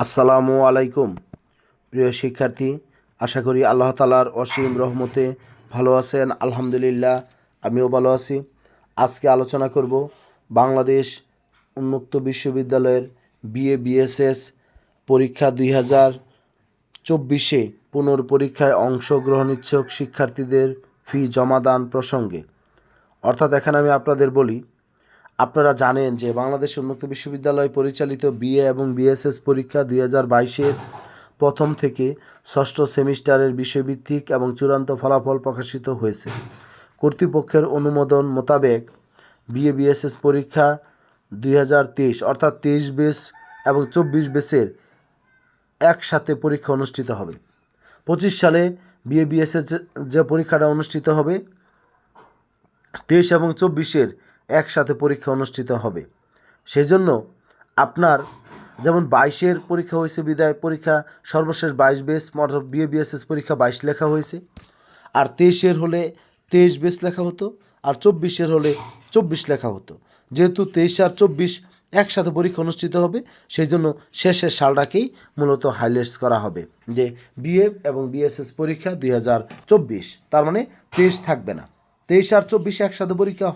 আসসালামু আলাইকুম। প্রিয় শিক্ষার্থী, আশা করি আল্লাহ তালার অসীম রহমতে ভালো আছেন। আলহামদুলিল্লাহ, আমিও ভালো আছি। আজকে আলোচনা করব বাংলাদেশ উন্মুক্ত বিশ্ববিদ্যালয়ের বিএ, বিএসএস পরীক্ষা দুই হাজার চব্বিশে পুনর্পরীক্ষায় অংশগ্রহণ ইচ্ছুক শিক্ষার্থীদের ফি জমাদান প্রসঙ্গে। অর্থাৎ এখানে আমি আপনাদের বলি আপনারা জানেন যে বাংলাদেশ উন্মুক্ত বিশ্ববিদ্যালয় পরিচালিত বিএ এবং বিএসএস পরীক্ষা দুই হাজার বাইশের প্রথম থেকে ষষ্ঠ সেমিস্টারের বিষয়ভিত্তিক এবং চূড়ান্ত ফলাফল প্রকাশিত হয়েছে। কর্তৃপক্ষের অনুমোদন মোতাবেক বিএ বিএসএস পরীক্ষা দুই হাজার তেইশ, অর্থাৎ তেইশ বেস এবং চব্বিশ বেসের একসাথে পরীক্ষা অনুষ্ঠিত হবে। পঁচিশ সালে বিএ বিএসএস যে পরীক্ষাটা অনুষ্ঠিত হবে, তেইশ এবং চব্বিশের একসাথে পরীক্ষা অনুষ্ঠিত হবে। সেই জন্য আপনার যেমন বাইশের পরীক্ষা হয়েছে বিদায় পরীক্ষা, সর্বশেষ বাইশ বেস অর্থাৎ বিএ বিএসএস পরীক্ষা বাইশ লেখা হয়েছে। আর তেইশের হলে তেইশ বেস লেখা হতো, আর চব্বিশের হলে চব্বিশ লেখা হতো। যেহেতু তেইশ আর চব্বিশ একসাথে পরীক্ষা অনুষ্ঠিত হবে সেই জন্য শেষের সালটাকেই মূলত হাইলাইটস করা হবে। যে বিএ এবং বিএসএস পরীক্ষা দুই হাজার চব্বিশ, তার মানে তেইশ থাকবে না। তেইশ আর চব্বিশ একসাথে পরীক্ষা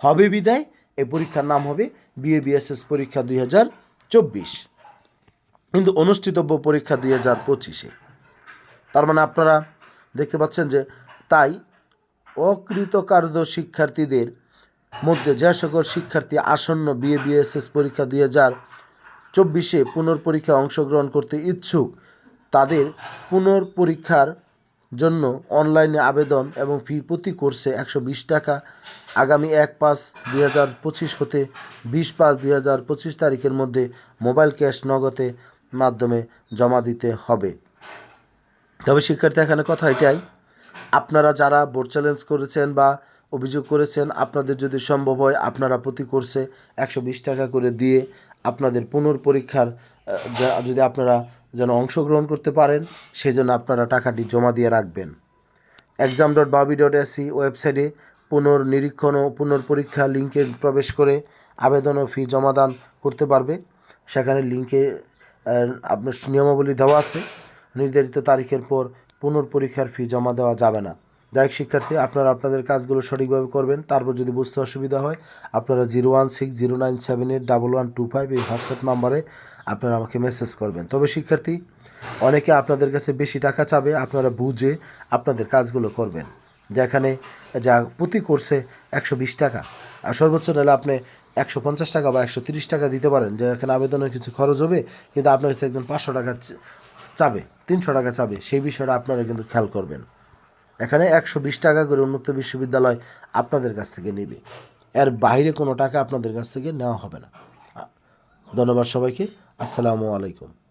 হবে বিদায়। এই পরীক্ষার নাম হবে বিএ বিএসএস পরীক্ষা দুই হাজার চব্বিশ। কিন্তু অনুষ্ঠিতব্য পরীক্ষা দুই হাজার পঁচিশে। তার মানে আপনারা দেখতে পাচ্ছেন যে তাই অকৃতকার্য শিক্ষার্থীদের মধ্যে যে সকল শিক্ষার্থী আসন্ন বিএ বিএসএস পরীক্ষা দুই হাজার চব্বিশে পুনর্পরীক্ষায় অংশগ্রহণ করতে ইচ্ছুক, তাদের পুনর্পরীক্ষার জন্য অনলাইনে আবেদন এবং ফি প্রতি কোর্সে একশো বিশ টাকা। আগামী এক পাঁচ দুই হাজার পঁচিশ হতে বিশ পাঁচ দুই হাজার পঁচিশ তারিখের মধ্যে মোবাইল ক্যাশ নগদে মাধ্যমে জমা দিতে হবে। তবে শিক্ষার্থী, এখানে কথা এটাই, আপনারা যারা বোর্ড চ্যালেঞ্জ করেছেন বা অভিযোগ করেছেন, আপনাদের যদি সম্ভব হয়, আপনারা প্রতি কোর্সে একশো বিশ টাকা করে দিয়ে আপনাদের পুনর্পরীক্ষার যদি আপনারা যেন অংশগ্রহণ করতে পারেন, সেজন্য আপনারা টাকাটি জমা দিয়ে রাখবেন। এক্সাম ডট বাবি ডট এসি ওয়েবসাইটে পুনর্নিরীক্ষণ ও পুনর্পরীক্ষা লিঙ্কে প্রবেশ করে আবেদন ও ফি জমাদান করতে পারবে। সেখানে লিঙ্কে আপনার নিয়মাবলী দেওয়া আছে। নির্ধারিত তারিখের পর পুনর্পরীক্ষার ফি জমা দেওয়া যাবে না। যাই শিক্ষার্থী, আপনারা আপনাদের কাজগুলো সঠিকভাবে করবেন। তারপর যদি বুঝতে অসুবিধা হয়, আপনারা zero one six zero nine seven eight double one two five এই হোয়াটসঅ্যাপ নাম্বারে আপনারা আমাকে মেসেজ করবেন। তবে শিক্ষার্থী, অনেকে আপনাদের কাছে বেশি টাকা চাবে, আপনারা বুঝে আপনাদের কাজগুলো করবেন। যেখানে যা প্রতি কোর্সে একশো বিশ টাকা, আর সর্বোচ্চ নিলে আপনি একশো পঞ্চাশ টাকা বা একশো তিরিশ টাকা দিতে পারেন। যে এখানে আবেদনের কিছু খরচ হবে, কিন্তু আপনার কাছে একজন পাঁচশো টাকা চাবে, তিনশো টাকা চাবে, সেই বিষয়টা আপনারা কিন্তু খেয়াল করবেন। এখানে একশো বিশ টাকা করে উন্মুক্ত বিশ্ববিদ্যালয় আপনাদের কাছ থেকে নেবে। এর বাইরে কোনো টাকা আপনাদের কাছ থেকে নেওয়া হবে না। ধন্যবাদ সবাইকে। আসসালামু আলাইকুম।